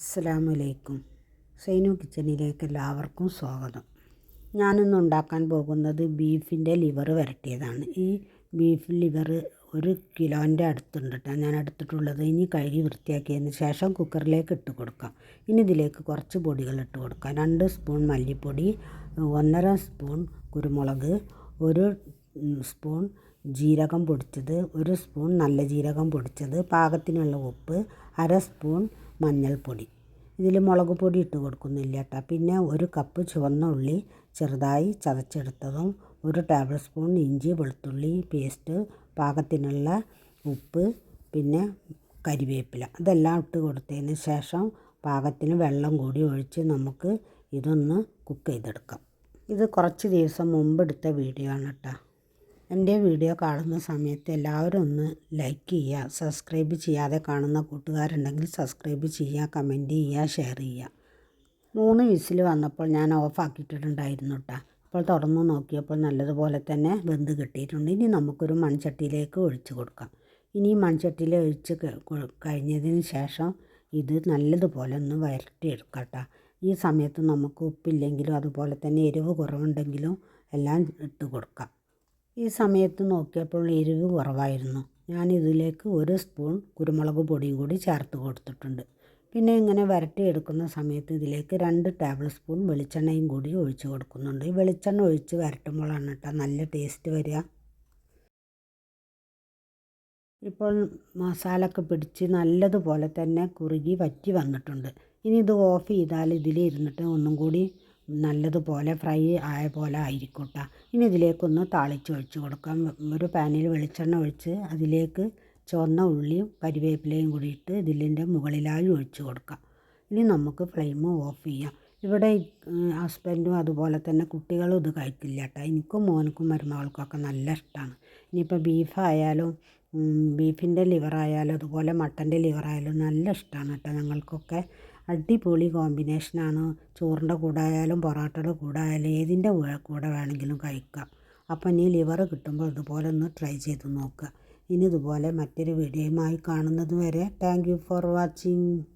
അസ്സലാമലൈക്കും. സൈനു കിച്ചണിലേക്ക് എല്ലാവർക്കും സ്വാഗതം. ഞാനിന്ന് ഉണ്ടാക്കാൻ പോകുന്നത് ബീഫിന്റെ ലിവർ വരട്ടിയതാണ്. ഈ ബീഫ് ലിവർ ഒരു കിലോന്റെ അടുത്തുണ്ട് കേട്ടോ. ഞാൻ എടുത്തിട്ടുള്ളത് ഇനി കഴുകി വൃത്തിയാക്കിയതിന് ശേഷം കുക്കറിലേക്ക് ഇട്ട് കൊടുക്കാം. ഇനി ഇതിലേക്ക് കുറച്ച് പൊടികൾ ഇട്ട് കൊടുക്കാം. രണ്ട് സ്പൂൺ മല്ലിപ്പൊടി ഒന്നര സ്പൂൺ കുരുമുളക് ഒരു സ്പൂൺ ജീരകം പൊടിച്ചത് ഒരു സ്പൂൺ നല്ല ജീരകം പൊടിച്ചത് പാകത്തിനുള്ള ഉപ്പ് അര സ്പൂൺ മഞ്ഞൾപ്പൊടി. ഇതിൽ മുളക് പൊടി ഇട്ട് കൊടുക്കുന്നില്ല കേട്ടോ പിന്നെ ഒരു കപ്പ് ചുവന്ന ഉള്ളി ചെറുതായി ചതച്ചെടുത്തതും ഒരു ടേബിൾ സ്പൂൺ ഇഞ്ചി വെളുത്തുള്ളി പേസ്റ്റ് പാകത്തിനുള്ള ഉപ്പ് പിന്നെ കരിവേപ്പില. ഇതെല്ലാം ഇട്ട് കൊടുത്തതിന് ശേഷം പാകത്തിന് വെള്ളം കൂടി ഒഴിച്ച് നമുക്ക് ഇതൊന്ന് കുക്ക് ചെയ്തെടുക്കാം. ഇത് കുറച്ച് ദിവസം മുമ്പ് എടുത്ത വീഡിയോ ആണ് കേട്ടോ എന്റെ വീഡിയോ കാണുന്ന സമയത്ത് എല്ലാവരും ഒന്ന് ലൈക്ക് ചെയ്യുക സബ്സ്ക്രൈബ് ചെയ്യാതെ കാണുന്ന കൂട്ടുകാരുണ്ടെങ്കിൽ സബ്സ്ക്രൈബ് ചെയ്യുക കമന്റ് ചെയ്യുക ഷെയർ ചെയ്യുക. മൂന്ന് വിസിൽ വന്നപ്പോൾ ഞാൻ ഓഫ് കേട്ടോ. അപ്പോൾ തുറന്നു നോക്കിയപ്പോൾ നല്ലതുപോലെ തന്നെ വെന്ത് കിട്ടിയിട്ടുണ്ട്. ഇനി നമുക്കൊരു മൺചട്ടിയിലേക്ക് ഒഴിച്ചു കൊടുക്കാം. ഇനി മൺചട്ടിയിൽ ഒഴിച്ച് കഴിഞ്ഞതിന് ശേഷം ഇത് നല്ലതുപോലെ ഒന്ന് വരട്ടിയെടുക്കാം കേട്ടോ. ഈ സമയത്ത് നമുക്ക് ഉപ്പില്ലെങ്കിലും അതുപോലെ തന്നെ എരിവ് കുറവുണ്ടെങ്കിലും എല്ലാം ഇട്ട് കൊടുക്കാം. ഈ സമയത്ത് നോക്കിയപ്പോൾ എരിവ് കുറവായിരുന്നു. ഞാൻ ഇതിലേക്ക് ഒരു സ്പൂൺ കുരുമുളക് പൊടിയും കൂടി ചേർത്ത് കൊടുത്തിട്ടുണ്ട്. പിന്നെ ഇങ്ങനെ വരട്ടിയെടുക്കുന്ന സമയത്ത് ഇതിലേക്ക് രണ്ട് ടേബിൾ സ്പൂൺ വെളിച്ചെണ്ണയും കൂടി ഒഴിച്ച് കൊടുക്കുന്നുണ്ട്. ഈ വെളിച്ചെണ്ണ ഒഴിച്ച് വരട്ടുമ്പോഴാണ് കേട്ടോ നല്ല ടേസ്റ്റ് വരിക. ഇപ്പോൾ മസാലയൊക്കെ പിടിച്ച് നല്ലതുപോലെ തന്നെ കുറുകി വറ്റി വന്നിട്ടുണ്ട്. ഇനി ഇത് ഓഫ് ചെയ്താൽ ഇതിലിരുന്നിട്ട് ഒന്നും കൂടി നല്ലതുപോലെ ഫ്രൈ ആയ പോലെ ആയിരിക്കും കേട്ടോ ഇനി ഇതിലേക്കൊന്ന് താളിച്ച് ഒഴിച്ച് കൊടുക്കാം. ഒരു പാനിൽ വെളിച്ചെണ്ണ ഒഴിച്ച് അതിലേക്ക് ചുവന്ന ഉള്ളിയും കരിവേപ്പിലയും കൂടി ഇട്ട് ഇതിലിന്റെ മുകളിലായി ഒഴിച്ച് കൊടുക്കാം. ഇനി നമുക്ക് ഫ്ലെയിം ഓഫ് ചെയ്യാം. ഇവിടെ ഹസ്ബൻഡും അതുപോലെ തന്നെ കുട്ടികളും ഇത് കഴിക്കില്ല കേട്ടോ എനിക്കും മോനക്കും മരുമകൾക്കൊക്കെ നല്ല ഇഷ്ടമാണ് ഇനിയിപ്പോൾ ബീഫായാലും ബീഫിന്റെ ലിവറായാലും അതുപോലെ മട്ടന്റെ ലിവറായാലും നല്ല ഇഷ്ടമാണ് കേട്ടോ ഞങ്ങൾക്കൊക്കെ. അടിപൊളി കോമ്പിനേഷനാണ്. ചോറിന്റെ കൂടെ ആയാലും പൊറോട്ടയുടെ കൂടെ ആയാലും ഏതിന്റെ കൂടെ വേണമെങ്കിലും കഴിക്കാം. അപ്പം ഇനി ലിവർ കിട്ടുമ്പോൾ ഇതുപോലെ ഒന്ന് ട്രൈ ചെയ്ത് നോക്കുക. ഇനി ഇതുപോലെ മറ്റൊരു വീഡിയോയുമായി കാണുന്നത് വരെ താങ്ക് യു ഫോർ വാച്ചിങ്.